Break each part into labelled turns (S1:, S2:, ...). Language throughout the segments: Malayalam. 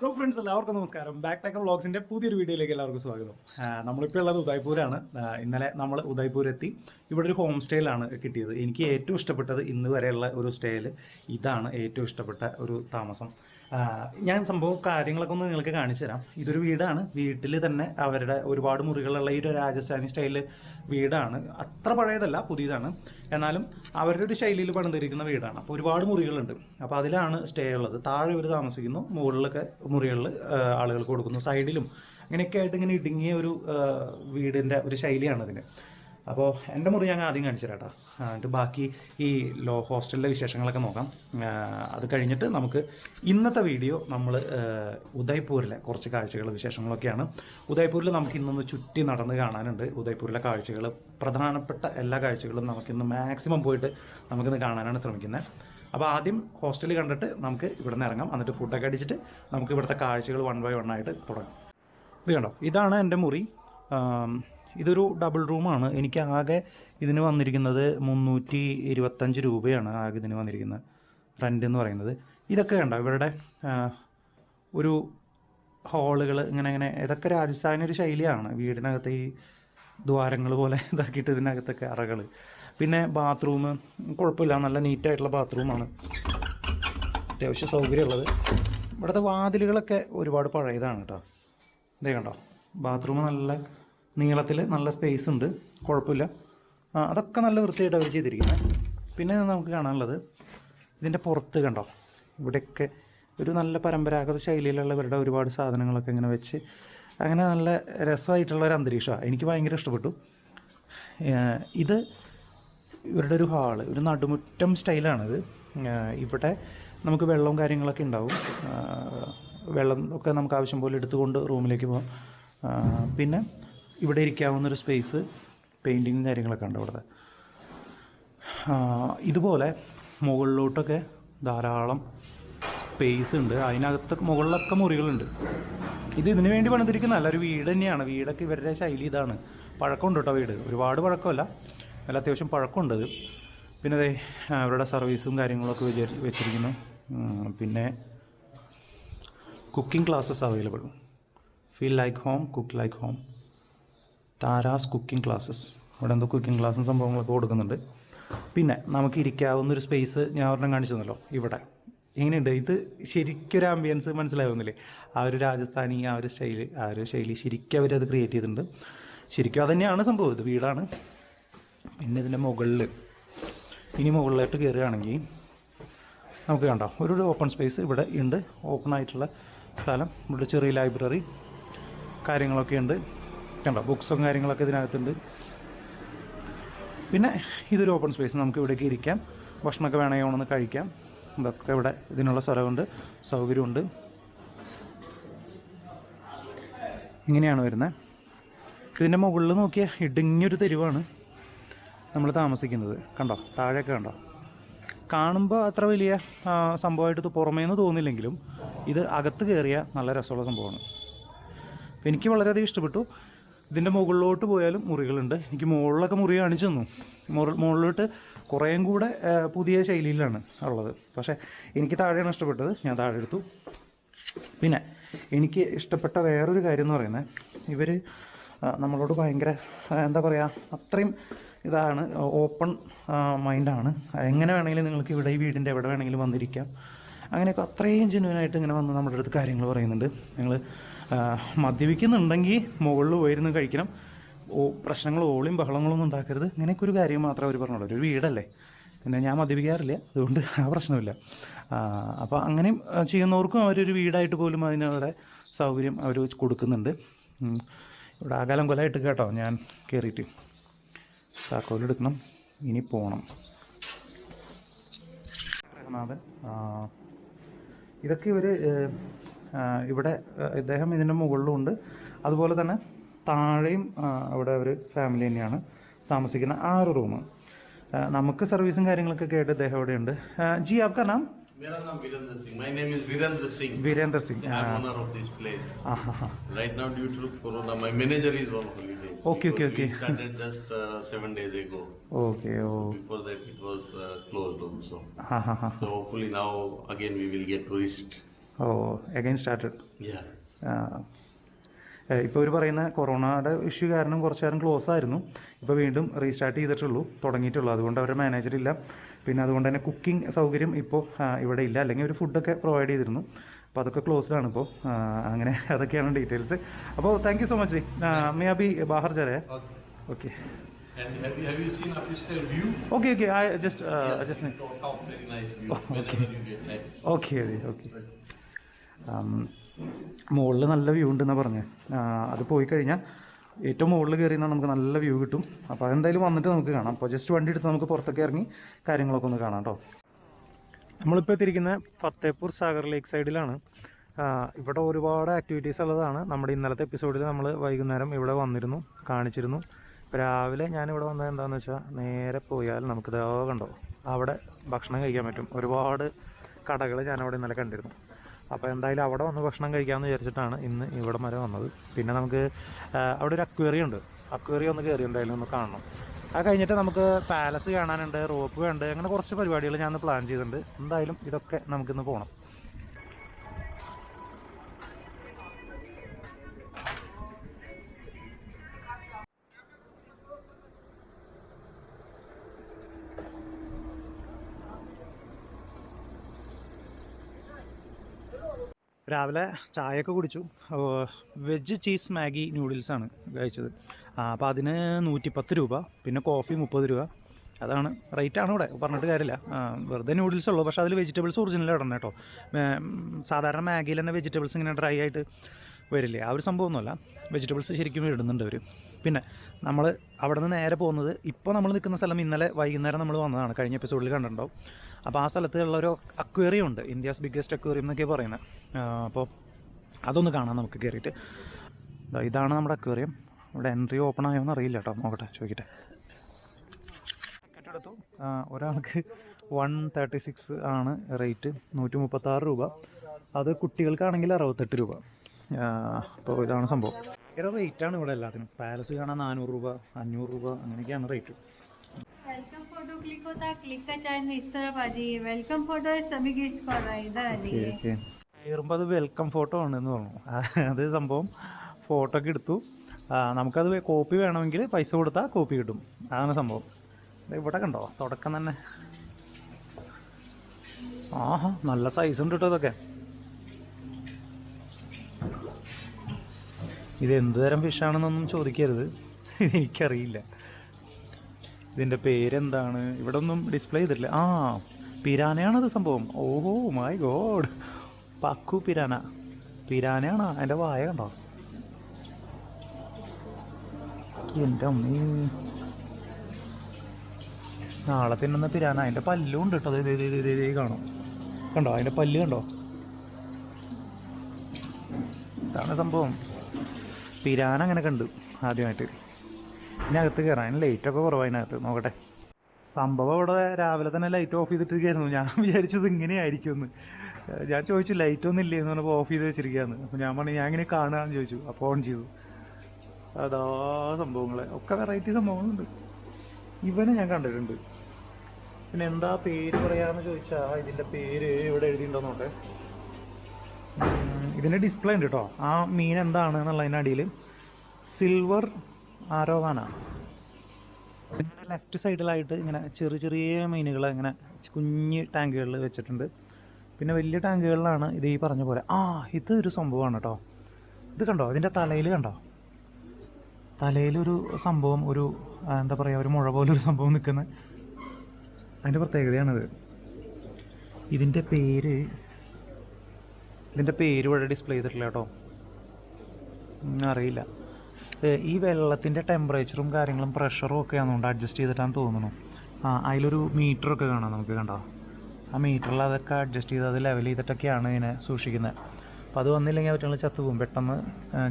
S1: ഹലോ ഫ്രണ്ട്സ് എല്ലാവർക്കും നമസ്കാരം. ബാക്ക് പാക്ക് വ്ളോഗ്സിന്റെ പുതിയൊരു വീഡിയോയിലേക്ക് എല്ലാവർക്കും സ്വാഗതം. നമ്മളിപ്പോൾ ഉള്ളത് ഉദയ്പൂരാണ്. ഇന്നലെ നമ്മൾ ഉദയ്പൂർ എത്തി ഇവിടെ ഒരു ഹോം സ്റ്റേയിലാണ് കിട്ടിയത്. എനിക്ക് ഏറ്റവും ഇഷ്ടപ്പെട്ടത് ഇന്ന് വരെയുള്ള ഒരു സ്റ്റേയിൽ ഇതാണ് ഏറ്റവും ഇഷ്ടപ്പെട്ട ഒരു താമസം. ഞാൻ സംഭവം കാര്യങ്ങളൊക്കെ ഒന്ന് നിങ്ങൾക്ക് കാണിച്ചു തരാം. ഇതൊരു വീടാണ്. വീട്ടിൽ തന്നെ അവരുടെ ഒരുപാട് മുറികളുള്ള ഈ ഒരു രാജസ്ഥാനി സ്റ്റൈൽ വീടാണ്. അത്ര പഴയതല്ല പുതിയതാണ്. എന്നാലും അവരുടെ ഒരു ശൈലിയിൽ പണിതിരിക്കുന്ന വീടാണ്. അപ്പോൾ ഒരുപാട് മുറികളുണ്ട്. അപ്പോൾ അതിലാണ് സ്റ്റേ ഉള്ളത്. താഴെ ഇവർ താമസിക്കുന്നു. മുകളിലൊക്കെ മുറികളിൽ ആളുകൾക്ക് കൊടുക്കുന്നു. സൈഡിലും അങ്ങനെയൊക്കെ ആയിട്ട് ഇങ്ങനെ ഇടുങ്ങിയ ഒരു വീടിന്റെ ഒരു ശൈലിയാണ് ഇതിന്. അപ്പോൾ എന്റെ മുറി ഞാൻ ആദ്യം കാണിച്ചു തരാം എന്നിട്ട് ബാക്കി ഈ ലോ ഹോസ്റ്റലിലെ വിശേഷങ്ങളൊക്കെ നോക്കാം. അത് കഴിഞ്ഞിട്ട് നമുക്ക് ഇന്നത്തെ വീഡിയോ നമ്മൾ ഉദയ്പൂരിലെ കുറച്ച് കാഴ്ചകൾ വിശേഷങ്ങളൊക്കെയാണ്. ഉദയ്പൂരിൽ നമുക്ക് ഇന്നൊന്ന് ചുറ്റി നടന്ന് കാണാനുണ്ട്. ഉദയ്പൂരിലെ കാഴ്ചകൾ പ്രധാനപ്പെട്ട എല്ലാ കാഴ്ചകളും നമുക്കിന്ന് മാക്സിമം പോയിട്ട് നമുക്കിന്ന് കാണാനാണ് ശ്രമിക്കുന്നത് അപ്പോൾ ആദ്യം ഹോസ്റ്റലിൽ കണ്ടിട്ട് നമുക്ക് ഇവിടെ നിന്ന് ഇറങ്ങാം. എന്നിട്ട് ഫുഡൊക്കെ അടിച്ചിട്ട് നമുക്ക് ഇവിടുത്തെ കാഴ്ചകൾ വൺ ബൈ വൺ ആയിട്ട് തുടങ്ങാം. ഇത് കണ്ടോ? ഇതാണ് എന്റെ മുറി. ഇതൊരു ഡബിൾ റൂമാണ് എനിക്ക് ആകെ ഇതിന് വന്നിരിക്കുന്നത് മുന്നൂറ്റി ഇരുപത്തഞ്ച് രൂപയാണ് ആകെ ഇതിന് വന്നിരിക്കുന്നത്. റെന്റ് എന്ന് പറയുന്നത്. ഇതൊക്കെ കണ്ടോ? ഇവരുടെ ഒരു ഹോളുകൾ ഇങ്ങനെ ഇങ്ങനെ ഇതൊക്കെ രാജസ്ഥാനി ഒരു ശൈലിയാണ്. വീടിനകത്ത് ഈ ദ്വാരങ്ങൾ പോലെ ഇതാക്കിയിട്ട് ഇതിനകത്തൊക്കെ അറകൾ പിന്നെ ബാത്റൂം കുഴപ്പമില്ല. നല്ല നീറ്റായിട്ടുള്ള ബാത്റൂമാണ് അത്യാവശ്യം സൗകര്യമുള്ളത്. ഇവിടുത്തെ വാതിലുകളൊക്കെ ഒരുപാട് പഴയതാണ് കേട്ടോ. ഇതേ കണ്ടോ? ബാത്റൂം നല്ല നീളത്തിൽ നല്ല സ്പേസ് ഉണ്ട്. കുഴപ്പമില്ല. അതൊക്കെ നല്ല വൃത്തിയായിട്ട് അവർ ചെയ്തിരിക്കുന്നത് പിന്നെ നമുക്ക് കാണാനുള്ളത് ഇതിന്റെ പുറത്ത് കണ്ടോ? ഇവിടെയൊക്കെ ഒരു നല്ല പരമ്പരാഗത ശൈലിയിലുള്ള ഇവരുടെ ഒരുപാട് സാധനങ്ങളൊക്കെ ഇങ്ങനെ വെച്ച് അങ്ങനെ നല്ല രസമായിട്ടുള്ള ഒരു അന്തരീക്ഷമാണ് എനിക്ക് ഭയങ്കര ഇഷ്ടപ്പെട്ടു. ഇത് ഇവരുടെ ഒരു ഹാൾ ഒരു നടുമുറ്റം സ്റ്റൈലാണിത്. ഇവിടെ നമുക്ക് വെള്ളവും കാര്യങ്ങളൊക്കെ ഉണ്ടാവും. വെള്ളം ഒക്കെ നമുക്ക് ആവശ്യം പോലെ എടുത്തുകൊണ്ട് റൂമിലേക്ക് പോകാം. പിന്നെ ഇവിടെ ഇരിക്കാവുന്നൊരു സ്പേസ് പെയിന്റിങ്ങും കാര്യങ്ങളൊക്കെ ഉണ്ട് ഇവിടുത്തെ ഇതുപോലെ മുകളിലോട്ടൊക്കെ ധാരാളം സ്പേസ് ഉണ്ട്. അതിനകത്ത് മുകളിലൊക്കെ മുറികളുണ്ട്. ഇത് ഇതിനു വേണ്ടി പണിതിരിക്കുന്നതല്ല ഒരു വീട് തന്നെയാണ്. വീടൊക്കെ ഇവരുടെ ശൈലി ഇതാണ്. പഴക്കമുണ്ട് കേട്ടോ വീട്. ഒരുപാട് പഴക്കമല്ല. നല്ല അത്യാവശ്യം പഴക്കമുണ്ട് പിന്നെ അതെ അവരുടെ സർവീസും കാര്യങ്ങളൊക്കെ വിചാരി വെച്ചിരിക്കുന്നു. പിന്നെ cooking classes available feel like home cook like home Thara's cooking classes ഇവിടെ എന്തോ കുക്കിംഗ് ക്ലാസ്സും സംഭവങ്ങളൊക്കെ കൊടുക്കുന്നുണ്ട്. പിന്നെ നമുക്ക് ഇരിക്കാവുന്ന ഒരു സ്പേസ് ഞാൻ ഒരെണ്ണം കാണിച്ചു തന്നല്ലോ. ഇവിടെ. എങ്ങനെയുണ്ട്? ഇത് ശരിക്കൊരു ആംബിയൻസ് മനസ്സിലാവുന്നില്ലേ? ആ ഒരു രാജസ്ഥാനി ആ ഒരു സ്റ്റൈൽ ആ ഒരു ശൈലി ശരിക്കും അവരത് ക്രിയേറ്റ് ചെയ്തിട്ടുണ്ട്. ശരിക്കും അത് തന്നെയാണ് സംഭവം. ഇത് വീടാണ്. പിന്നെ ഇതിന്റെ മുകളിൽ ഇനി മുകളിലായിട്ട് കയറുകയാണെങ്കിൽ നമുക്ക് കണ്ടോ? ഒരു ഓപ്പൺ സ്പേസ് ഇവിടെ ഉണ്ട്. ഓപ്പൺ ആയിട്ടുള്ള സ്ഥലം. ഇവിടെ ചെറിയ ലൈബ്രറി കാര്യങ്ങളൊക്കെ ഉണ്ട്. കണ്ടോ ബുക്സും കാര്യങ്ങളൊക്കെ ഇതിനകത്തുണ്ട്. പിന്നെ ഇതൊരു ഓപ്പൺ സ്പേസ് നമുക്ക് ഇവിടേക്ക് ഇരിക്കാം. ഭക്ഷണമൊക്കെ വേണമെങ്കിൽ ഒന്ന് കഴിക്കാം. ഇതൊക്കെ ഇവിടെ ഇതിനുള്ള സ്ഥലമുണ്ട് സൗകര്യമുണ്ട്. ഇങ്ങനെയാണ് വരുന്നത്. ഇതിന്റെ മുകളിൽ നോക്കിയാൽ ഇടുങ്ങിയൊരു തെരുവാണ് നമ്മൾ താമസിക്കുന്നത്. കണ്ടോ താഴെയൊക്കെ കണ്ടോ. കാണുമ്പോൾ അത്ര വലിയ സംഭവമായിട്ട് പുറമേന്ന് തോന്നില്ലെങ്കിലും ഇത് അകത്ത് കയറിയ നല്ല രസമുള്ള സംഭവമാണ്. എനിക്ക് വളരെയധികം ഇഷ്ടപ്പെട്ടു. ഇതിന്റെ മുകളിലോട്ട് പോയാലും മുറികളുണ്ട്. എനിക്ക് മുകളിലൊക്കെ മുറി കാണിച്ചു തന്നു. മുകളിലോട്ട് കുറേയും കൂടെ പുതിയ ശൈലിയിലാണ് ഉള്ളത്. പക്ഷേ എനിക്ക് താഴെയാണ് ഇഷ്ടപ്പെട്ടത്. ഞാൻ താഴെ എടുത്തു. പിന്നെ എനിക്ക് ഇഷ്ടപ്പെട്ട വേറൊരു കാര്യം എന്ന് പറയുന്നത് ഇവർ നമ്മളോട് ഭയങ്കര എന്താ പറയുക അത്രയും ഇതാണ് ഓപ്പൺ മൈൻഡാണ്. എങ്ങനെ വേണമെങ്കിലും നിങ്ങൾക്ക് ഇവിടെ ഈ വീടിന്റെ എവിടെ വേണമെങ്കിലും വന്നിരിക്കാം. അങ്ങനെയൊക്കെ അത്രയും ജെന്യൂനായിട്ട് ഇങ്ങനെ വന്ന് നമ്മുടെ അടുത്ത് കാര്യങ്ങൾ പറയുന്നുണ്ട്. നിങ്ങൾ മദ്യപിക്കുന്നുണ്ടെങ്കിൽ മുകളിൽ പോയിരുന്ന് കഴിക്കണം. ഓ പ്രശ്നങ്ങൾ ഓളിയും ബഹളങ്ങളൊന്നും ഉണ്ടാക്കരുത്. ഇങ്ങനെയൊക്കെ ഒരു കാര്യം മാത്രമേ അവർ പറഞ്ഞുള്ളൂ. ഒരു വീടല്ലേ. പിന്നെ ഞാൻ മദ്യപിക്കാറില്ല. അതുകൊണ്ട് ആ പ്രശ്നമില്ല. അപ്പോൾ അങ്ങനെയും ചെയ്യുന്നവർക്കും അവരൊരു വീടായിട്ട് പോലും അതിനവിടെ സൗകര്യം അവർ കൊടുക്കുന്നുണ്ട്. ഇവിടെ ആകാലം കൊലമായിട്ട് കേട്ടോ ഞാൻ കയറിയിട്ട് താക്കോലെടുക്കണം ഇനി പോകണം രഘുനാഥൻ ഇതൊക്കെ ഇവർ ഇവിടെ ആ, ഇദ്ദേഹം ഇതിൻ്റെ മുകളിലുണ്ട് അതുപോലെ തന്നെ താഴെയും ആ, അവിടെ ഒരു ഫാമിലി തന്നെയാണ് താമസിക്കുന്ന ആ ഒരു റൂം നമുക്ക് സർവീസും കാര്യങ്ങളൊക്കെ കേട്ട് ഇദ്ദേഹം ഇവിടെയുണ്ട് ആ, ജി ആപ്കാ നാം
S2: मेरा नाम Virendra Singh My name is Virendra Singh.
S1: Virendra Singh
S2: I'm owner of this place.
S1: ആ ഹാ ഹാ
S2: Right now, due to Corona, my manager is on holiday.
S1: Okay, okay,
S2: Because
S1: okay.
S2: We started just uh, seven days ago.
S1: Okay oh
S2: Before that, it was uh, closed also.
S1: ഹാ ഹാ ഹാ
S2: So hopefully now again we will get tourist.
S1: Oh again
S2: started.
S1: ഇപ്പോൾ ഇവർ പറയുന്ന കൊറോണയുടെ ഇഷ്യൂ കാരണം കുറച്ച് നേരം ക്ലോസ് ആയിരുന്നു. ഇപ്പോൾ വീണ്ടും റീസ്റ്റാർട്ട് ചെയ്തിട്ടുള്ളൂ തുടങ്ങിയിട്ടുള്ളൂ. അതുകൊണ്ട് അവരുടെ മാനേജർ ഇല്ല. പിന്നെ അതുകൊണ്ട് തന്നെ കുക്കിംഗ് സൗകര്യം ഇപ്പോൾ ഇവിടെ ഇല്ല. അല്ലെങ്കിൽ ഒരു ഫുഡൊക്കെ പ്രൊവൈഡ് ചെയ്തിരുന്നു. അപ്പോൾ അതൊക്കെ ക്ലോസ്ഡാണ് ആണ് ഇപ്പോൾ അങ്ങനെ അതൊക്കെയാണ് ഡീറ്റെയിൽസ് അപ്പോൾ താങ്ക് യു സോ മച്ച് മേ അബി ബാഹർ ജാ രേ
S2: okay? Okay okay
S1: okay okay മുകളിൽ നല്ല വ്യൂ ഉണ്ടെന്ന് പറഞ്ഞത് അത് പോയി കഴിഞ്ഞാൽ ഏറ്റവും മുകളിൽ കയറി നമുക്ക് നല്ല വ്യൂ കിട്ടും. അപ്പോൾ അതെന്തായാലും വന്നിട്ട് നമുക്ക് കാണാം. അപ്പോൾ ജസ്റ്റ് വണ്ടി എടുത്ത് നമുക്ക് പുറത്തൊക്കെ ഇറങ്ങി കാര്യങ്ങളൊക്കെ ഒന്ന് കാണാം കേട്ടോ നമ്മളിപ്പോൾ എത്തിയിരിക്കുന്ന ഫത്തേപൂർ സാഗർ ലേക്ക് സൈഡിലാണ്. ഇവിടെ ഒരുപാട് ആക്ടിവിറ്റീസ് ഉള്ളതാണ്. നമ്മുടെ ഇന്നലത്തെ എപ്പിസോഡിൽ നമ്മൾ വൈകുന്നേരം ഇവിടെ വന്നിരുന്നു കാണിച്ചിരുന്നു. രാവിലെ ഞാനിവിടെ വന്നത് എന്താണെന്ന് വെച്ചാൽ നേരെ പോയാൽ നമുക്ക് കണ്ടോ അവിടെ ഭക്ഷണം കഴിക്കാൻ പറ്റും. ഒരുപാട് കടകൾ ഞാനവിടെ ഇന്നലെ കണ്ടിരുന്നു. അപ്പോൾ എന്തായാലും അവിടെ വന്ന് ഭക്ഷണം കഴിക്കാമെന്ന് വിചാരിച്ചിട്ടാണ് ഇന്ന് ഇവിടെ വരെ വന്നത്. പിന്നെ നമുക്ക് അവിടെ ഒരു അക്വേറിയം ഉണ്ട്. അക്വേറിയം ഒന്ന് കയറി എന്തായാലും ഒന്ന് കാണണം. അത് കഴിഞ്ഞിട്ട് നമുക്ക് പാലസ് കാണാനുണ്ട് റോപ്പ് ഉണ്ട് അങ്ങനെ കുറച്ച് പരിപാടികൾ ഞാൻ പ്ലാൻ ചെയ്തിട്ടുണ്ട്. എന്തായാലും ഇതൊക്കെ നമുക്കിന്ന് പോകണം രാവിലെ ചായയൊക്കെ കുടിച്ചു. വെജ് ചീസ് മാഗി നൂഡിൽസാണ് കഴിച്ചത്. അപ്പോൾ അതിന് നൂറ്റിപ്പത്ത് രൂപ പിന്നെ കോഫി മുപ്പത് രൂപ. അതാണ് റേറ്റാണ് ഇവിടെ. പറഞ്ഞിട്ട് കാര്യമില്ല. വെറുതെ നൂഡിൽസ് ഉള്ളൂ. പക്ഷേ അതിൽ വെജിറ്റബിൾസ് ഒറിജിനൽ ഇടണം കേട്ടോ. സാധാരണ മാഗിയിൽ തന്നെ വെജിറ്റബിൾസ് ഇങ്ങനെ ഡ്രൈ ആയിട്ട് വരില്ലേ? ആ ഒരു സംഭവമൊന്നുമല്ല. വെജിറ്റബിൾസ് ശരിക്കും ഇടുന്നുണ്ട് അവർ പിന്നെ നമ്മൾ അവിടെ നിന്ന് നേരെ പോകുന്നത് ഇപ്പോൾ നമ്മൾ നിൽക്കുന്ന സ്ഥലം ഇന്നലെ വൈകുന്നേരം നമ്മൾ വന്നതാണ്. കഴിഞ്ഞ എപ്പിസോഡിൽ കണ്ടിട്ടുണ്ടാവും. അപ്പോൾ ആ സ്ഥലത്തുള്ള ഒരു അക്വേറിയം ഉണ്ട്. ഇന്ത്യസ് ബിഗ്ഗസ്റ്റ് അക്വേറിയം എന്നൊക്കെ പറയുന്നത്. അപ്പോൾ അതൊന്ന് കാണാം നമുക്ക് കയറിയിട്ട് ഇതാണ് നമ്മുടെ അക്വേറിയം ഇവിടെ എൻട്രി ഓപ്പൺ ആയോ എന്ന് അറിയില്ല കേട്ടോ. നോക്കട്ടെ ചോദിക്കട്ടെ. ടിക്കറ്റ് എടുത്തു. ഒരാൾക്ക് വൺ തേർട്ടി സിക്സ് ആണ് റേറ്റ് നൂറ്റി മുപ്പത്താറ് രൂപ. അത് കുട്ടികൾക്കാണെങ്കിൽ അറുപത്തെട്ട് രൂപ. അപ്പോൾ ഇതാണ് സംഭവം. ഭയങ്കര റേറ്റാണ് ഇവിടെ എല്ലാത്തിനും പാലസ് കാണാൻ നാനൂറ് രൂപ അഞ്ഞൂറ് രൂപ അങ്ങനെയൊക്കെയാണ് റേറ്റ്
S3: वेलकम फोटो क्लिक होता है क्लिक का चार्ज इस तरफ आ जाइए वेलकम फोटो है सभी गिफ्ट कर रहा है इधर आ
S1: ഓക്കെ
S3: जाइए
S1: ഓക്കെ കയറുമ്പോൾ അത് വെൽക്കം ഫോട്ടോ ആണെന്ന് പറഞ്ഞു അത് സംഭവം ഫോട്ടോ ഒക്കെ എടുത്തു ആ, നമുക്കത് കോപ്പി വേണമെങ്കിൽ പൈസ കൊടുത്താൽ കോപ്പി കിട്ടും അതാണ് സംഭവം ദേ ഇവിടെ കണ്ടോ തുടക്കം തന്നെ ആഹാ നല്ല സൈസ് ഉണ്ട് കേട്ടോ ഇതൊക്കെ ഇത് എന്ത് തരം ഫിഷാണെന്നൊന്നും ചോദിക്കരുത്. എനിക്കറിയില്ല. ഇതിന്റെ പേരെന്താണ്? ഇവിടെ ഒന്നും ഡിസ്പ്ലേ ചെയ്തിട്ടില്ല. ആ പിരാനയാണത് സംഭവം. ഓഹോ മൈ ഗോഡ് പക്കു പിരാന. പിരാനയാണ്? അതിന്റെ വായ കണ്ടോ? എന്റെ അമ്മീ. നാളെ തിന്നുന്ന പിരാന. അതിന്റെ പല്ലും ഉണ്ട് കേട്ടോ. അത് കാണും. കണ്ടോ? അതിന്റെ പല്ല് കണ്ടോ? ഇതാണ് സംഭവം. പിരാന അങ്ങനെ കണ്ടു ആദ്യമായിട്ട്. ഇതിനകത്ത് കയറാൻ അതിന് ലൈറ്റൊക്കെ കുറവാണ് അതിനകത്ത്. നോക്കട്ടെ. സംഭവം അവിടെ രാവിലെ തന്നെ ലൈറ്റ് ഓഫ് ചെയ്തിട്ടിരിക്കുകയായിരുന്നു. ഞാൻ വിചാരിച്ചത് ഇങ്ങനെയായിരിക്കുമെന്ന്. ഞാൻ ചോദിച്ചു ലൈറ്റൊന്നും ഇല്ലേ? എന്ന് പറഞ്ഞപ്പോൾ ഓഫ് ചെയ്ത് വെച്ചിരിക്കുകയാണ്. അപ്പോൾ ഞാൻ പറഞ്ഞു ഞാൻ ഇങ്ങനെ കാണുകയെന്ന് ചോദിച്ചു. അപ്പോൾ ഓൺ ചെയ്തു. അതാ സംഭവങ്ങൾ ഒക്കെ വെറൈറ്റി സംഭവങ്ങളുണ്ട്. ഇവനെ ഞാൻ കണ്ടിട്ടുണ്ട്. പിന്നെ എന്താ പേര് പറയാന്ന് ചോദിച്ചാൽ ഇതിന്റെ പേര് ഇവിടെ എഴുതിയിട്ടുണ്ടോ നോട്ടെ ഇതിന്റെ ഡിസ്പ്ലേ ഉണ്ട് കേട്ടോ ആ മീൻ എന്താണ് എന്നുള്ളതിന്റെ അടിയിൽ സിൽവർ പിന്നെ ലെഫ്റ്റ് സൈഡിലായിട്ട് ഇങ്ങനെ ചെറിയ ചെറിയ മീനുകൾ ഇങ്ങനെ കുഞ്ഞ് ടാങ്കുകളിൽ വെച്ചിട്ടുണ്ട്. പിന്നെ വലിയ ടാങ്കുകളിലാണ് ഇത് ഈ പറഞ്ഞ പോലെ. ആ ഇത് ഒരു സംഭവമാണ് കേട്ടോ ഇത് കണ്ടോ? ഇതിന്റെ തലയിൽ കണ്ടോ? തലയിലൊരു സംഭവം ഒരു എന്താ പറയുക ഒരു മുഴ പോലെ ഒരു സംഭവം നിൽക്കുന്ന അതിന്റെ പ്രത്യേകതയാണിത്. ഇതിന്റെ പേര് ഇതിന്റെ പേര് ഇവിടെ ഡിസ്പ്ലേ ചെയ്തിട്ടില്ല കേട്ടോ. അറിയില്ല. ഈ വെള്ളത്തിന്റെ ടെമ്പറേച്ചറും കാര്യങ്ങളും പ്രഷറും ഒക്കെ ആണെന്നുകൊണ്ട് അഡ്ജസ്റ്റ് ചെയ്തിട്ടാണ് തോന്നുന്നു. ആ അതിലൊരു മീറ്ററൊക്കെ കാണാം നമുക്ക് കണ്ടോ? ആ മീറ്ററിൽ അതൊക്കെ അഡ്ജസ്റ്റ് ചെയ്ത് അത് ലെവൽ ചെയ്തിട്ടൊക്കെയാണ് ഇതിനെ സൂക്ഷിക്കുന്നത് അപ്പോൾ അത് വന്നില്ലെങ്കിൽ അവറ്റങ്ങൾ ചത്തുപോകും പെട്ടെന്ന്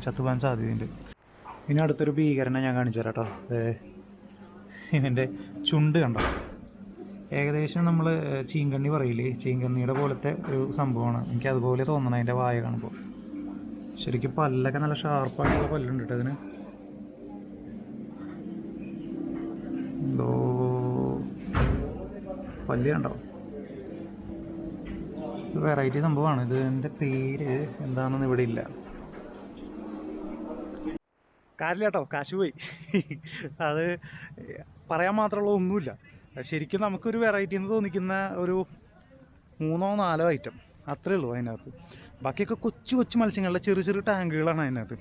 S1: ചത്തുപോകാൻ സാധ്യതയുണ്ട്. ഇനി അടുത്തൊരു ഭീകരനെ ഞാൻ കാണിച്ചു തരാം കേട്ടോ ഇതിന്റെ ചുണ്ട് കണ്ടോ? ഏകദേശം നമ്മൾ ചീങ്കണ്ണി പറയില്ലേ? ചീങ്കണ്ണിയുടെ പോലത്തെ ഒരു സംഭവമാണ്. എനിക്ക് അതുപോലെ തോന്നണം അതിന്റെ വായ കാണുമ്പോൾ ശരിക്കും പല്ലൊക്കെ നല്ല ഷാർപ്പായിട്ടുള്ള പല്ലുണ്ട് കേട്ടോ അതിന് എന്തോ പല്ല് കണ്ടോ? വെറൈറ്റി സംഭവമാണ്. ഇത് എന്റെ പേര് എന്താണെന്ന് ഇവിടെ ഇല്ല. കാര്യമില്ല കേട്ടോ കാശ് പോയി. അത് പറയാൻ മാത്രമുള്ള ഒന്നുമില്ല. ശരിക്കും നമുക്കൊരു വെറൈറ്റി എന്ന് തോന്നിക്കുന്ന ഒരു മൂന്നോ നാലോ ഐറ്റം അത്രേ ഉള്ളൂ അതിനകത്ത്. ബാക്കിയൊക്കെ കൊച്ചു കൊച്ചു മത്സ്യങ്ങളുടെ ചെറിയ ചെറിയ ടാങ്കുകളാണ് അതിനകത്ത്.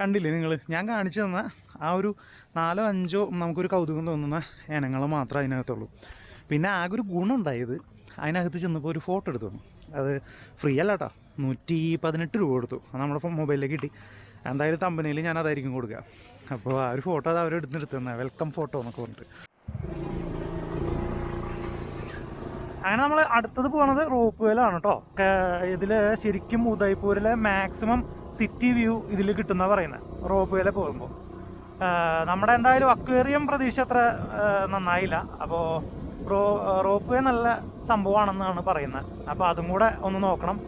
S1: കണ്ടില്ലേ നിങ്ങൾ ഞാൻ കാണിച്ചു തന്ന ആ ഒരു നാലോ അഞ്ചോ നമുക്കൊരു കൗതുകം തോന്നുന്ന ഇനങ്ങൾ മാത്രമേ അതിനകത്തുള്ളൂ. പിന്നെ ആകെ ഒരു ഗുണം ഉണ്ടായത് അതിനകത്ത് ചെന്നപ്പോൾ ഒരു ഫോട്ടോ എടുത്തു അത് ഫ്രീ അല്ല കേട്ടോ നൂറ്റി പതിനെട്ട് രൂപ കൊടുത്തു. നമ്മുടെ മൊബൈലിലേക്ക് കിട്ടി. എന്തായാലും തമ്പനയിൽ ഞാൻ അതായിരിക്കും കൊടുക്കുക. അപ്പോൾ ആ ഒരു ഫോട്ടോ അത് അവരെടുത്തെടുത്തു തന്നെ. വെൽക്കം ഫോട്ടോ എന്നൊക്കെ പറഞ്ഞിട്ട്. അങ്ങനെ നമ്മൾ അടുത്തത് പോകുന്നത് റോപ്പ് വേലാണ് കേട്ടോ ഇതിൽ ശരിക്കും ഉദയ്പൂരിലെ മാക്സിമം സിറ്റി വ്യൂ ഇതിൽ കിട്ടുന്ന പറയുന്നത് റോപ്പ് വേല പോകുമ്പോൾ നമ്മുടെ എന്തായാലും അക്വേറിയം പ്രതീക്ഷ അത്ര നന്നായില്ല. അപ്പോൾ റോ റോപ്പ് വേ നല്ല സംഭവമാണെന്നാണ് പറയുന്നത് അപ്പോൾ അതും കൂടെ ഒന്ന് നോക്കണം.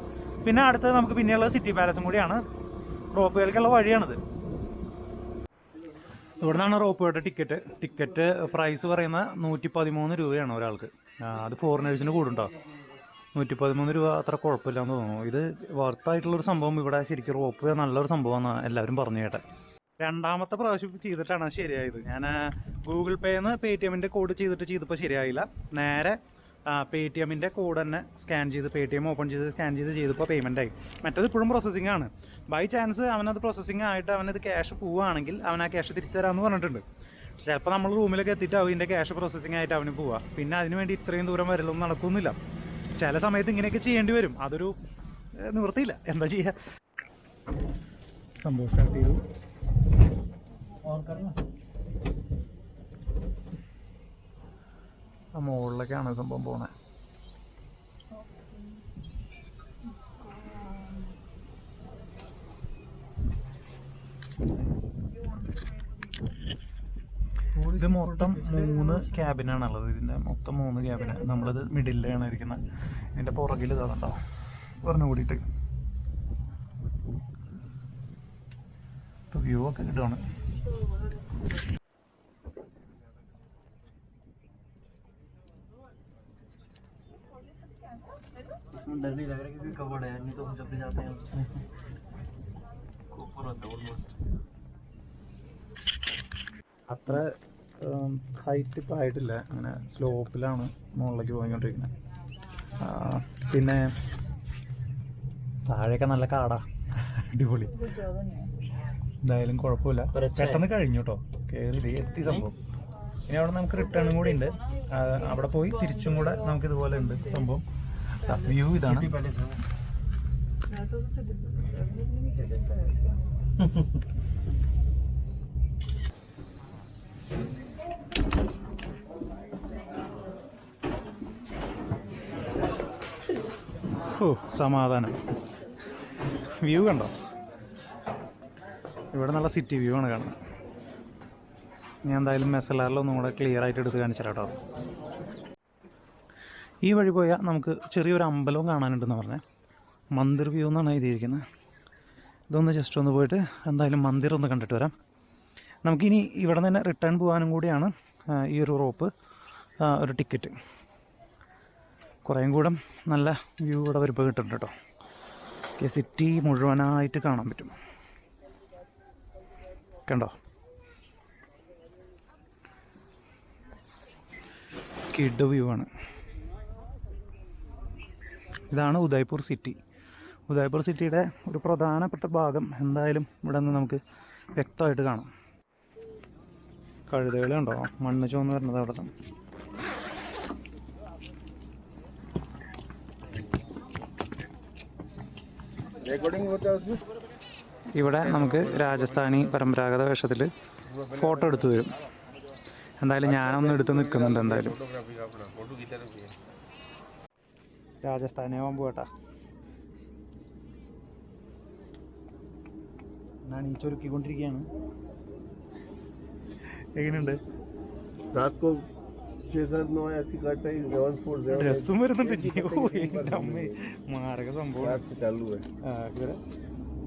S1: പിന്നെ അടുത്തത് നമുക്ക് പിന്നെയുള്ള സിറ്റി പാലസും കൂടിയാണ്. റോപ്പ് വേലക്കുള്ള വഴിയാണിത്. ഇവിടെ നിന്നാണ് റോപ്പ് വേട്ട ടിക്കറ്റ് ടിക്കറ്റ് പ്രൈസ് പറയുന്ന നൂറ്റി പതിമൂന്ന് രൂപയാണ് ഒരാൾക്ക്. അത് ഫോറിനേഴ്സിന് കൂടുണ്ടോ നൂറ്റി പതിമൂന്ന് രൂപ അത്ര കുഴപ്പമില്ലാന്ന് തോന്നുന്നു. ഇത് വർത്തായിട്ടുള്ളൊരു സംഭവം ഇവിടെ ശരിക്കും റോപ്പ് നല്ലൊരു സംഭവമാണ് എല്ലാവരും പറഞ്ഞു കേട്ടെ. രണ്ടാമത്തെ പ്രാവശ്യം ചെയ്തിട്ടാണ് ശരിയായത്. ഞാൻ ഗൂഗിൾ പേന്ന് പേ ടി എമ്മിന്റെ കോഡ് ചെയ്തിട്ട് ചെയ്തപ്പോൾ ശരിയായില്ല. നേരെ പേ ടി എമ്മിന്റെ കോഡ് തന്നെ സ്കാൻ ചെയ്ത് പേ ടി എം ഓപ്പൺ ചെയ്ത് സ്കാൻ ചെയ്ത് ചെയ്തപ്പോൾ പേയ്മെന്റ് ആയി. മറ്റേത് ഇപ്പോഴും പ്രോസസ്സിംഗ് ആണ്. ബൈ ചാൻസ് അവനത് പ്രോസസ്സിംഗ് ആയിട്ട് അവനത് ക്യാഷ് പോവുകയാണെങ്കിൽ അവൻ ആ ക്യാഷ് തിരിച്ചു തരാമെന്ന് പറഞ്ഞിട്ടുണ്ട്. ചിലപ്പോൾ നമ്മൾ റൂമിലൊക്കെ എത്തിയിട്ട് അതിന്റെ ക്യാഷ് പ്രോസസ്സിംഗ് ആയിട്ട് അവന് പോവുക. പിന്നെ അതിന് വേണ്ടി ഇത്രയും ദൂരം വരലൊന്നും നടക്കുന്നില്ല. ചില സമയത്ത് ഇങ്ങനെയൊക്കെ ചെയ്യേണ്ടി വരും. അതൊരു നിവൃത്തിയില്ല. എന്താ ചെയ്യുക സംഭവം സ്റ്റാർട്ട് ചെയ്തു. ആ മുകളിലൊക്കെയാണ് സംഭവം പോണേ? ഇത് മൊത്തം മൂന്ന് ക്യാബിനാണുള്ളത് ഇതിൻ്റെ മൊത്തം മൂന്ന് ക്യാബിന് നമ്മളിത് മിഡിലാണ് ഇരിക്കുന്നത് ഇതിൻ്റെ പുറകിൽ ഇതാണ്ടോ പറഞ്ഞു കൂടിയിട്ട് വ്യൂ ഒക്കെ കിട്ടുകയാണ്
S4: इसमें डर नहीं लग रहा क्योंकि कवर्ड है नहीं तो हम जब भी जाते हैं उसमें ऊपर होता है ऑलमोस्ट
S1: അത്ര ഹൈറ്റ് ഇപ്പം ആയിട്ടില്ല. അങ്ങനെ സ്ലോപ്പിലാണ് മുകളിലേക്ക് പോയിക്കൊണ്ടിരിക്കുന്നത് പിന്നെ താഴെയൊക്കെ നല്ല കാടാ. അടിപൊളി. എന്തായാലും കുഴപ്പമില്ല. പെട്ടെന്ന് കഴിഞ്ഞു കേട്ടോ കയറി എത്തി സംഭവം. ഇനി അവിടെ നമുക്ക് റിട്ടേണും കൂടി ഉണ്ട്. അവിടെ പോയി തിരിച്ചും കൂടെ നമുക്ക് ഇതുപോലെ ഉണ്ട് സംഭവം. വ്യൂ ഇതാണ്.
S4: Thank you.
S1: ഓ സമാധാനം. വ്യൂ കണ്ടോ? ഇവിടെ നല്ല സിറ്റി വ്യൂ ആണ് കാണുന്നത്. ഞാൻ എന്തായാലും മെസ്സലാറിലൊന്നും കൂടെ ക്ലിയർ ആയിട്ട് എടുത്ത് കാണിച്ചാൽ കേട്ടോ ഈ വഴി പോയാൽ നമുക്ക് ചെറിയൊരു അമ്പലവും കാണാനുണ്ടെന്ന് പറഞ്ഞേ. മന്ദിർ വ്യൂ എന്നാണ് എഴുതിയിരിക്കുന്നത്. ഇതൊന്ന് ജസ്റ്റ് ഒന്ന് പോയിട്ട് എന്തായാലും മന്ദിർ ഒന്ന് കണ്ടിട്ട് വരാം. നമുക്കിനി ഇവിടെ നിന്ന് തന്നെ റിട്ടേൺ പോകാനും കൂടിയാണ് ഈ ഒരു റോപ്പ് ഒരു ടിക്കറ്റ് കുറേയും കൂടെ നല്ല വ്യൂ ഇവിടെ വരുമ്പോൾ കിട്ടുന്നുണ്ട് കേട്ടോ. ഓക്കെ സിറ്റി മുഴുവനായിട്ട് കാണാൻ പറ്റും. കണ്ടോ? കിഡ് വ്യൂ ആണ്. ഇതാണ് ഉദയ്പൂർ സിറ്റി ഉദയ്പൂർ സിറ്റിയുടെ ഒരു പ്രധാനപ്പെട്ട ഭാഗം എന്തായാലും ഇവിടെ നിന്ന് നമുക്ക് വ്യക്തമായിട്ട് കാണാം. കഴുതകളുണ്ടോ മണ്ണ് ചുവന്ന് വരുന്നത് അവിടെ. നിന്ന് ഇവിടെ നമുക്ക് രാജസ്ഥാനി പരമ്പരാഗത വേഷത്തിൽ ഫോട്ടോ എടുത്തു തരും. എന്തായാലും ഞാനൊന്ന് എടുത്ത് നിൽക്കുന്നുണ്ട് എന്തായാലും. രാജസ്ഥാനി ആവാൻ പോകട്ടാ ഞാൻ ഈ ചുരുക്കിക്കൊണ്ടിരിക്കുകയാണ്. എങ്ങനെയുണ്ട്?
S4: रात को छः सात नौ ऐसी काटता है जवन फूट
S1: ഡ്രസ്സും വരുന്നുണ്ട് ഓ, എൻ്റെ അമ്മേ മാരക സംഭവം
S4: रात से चालू है
S1: ആ, ഇവരെ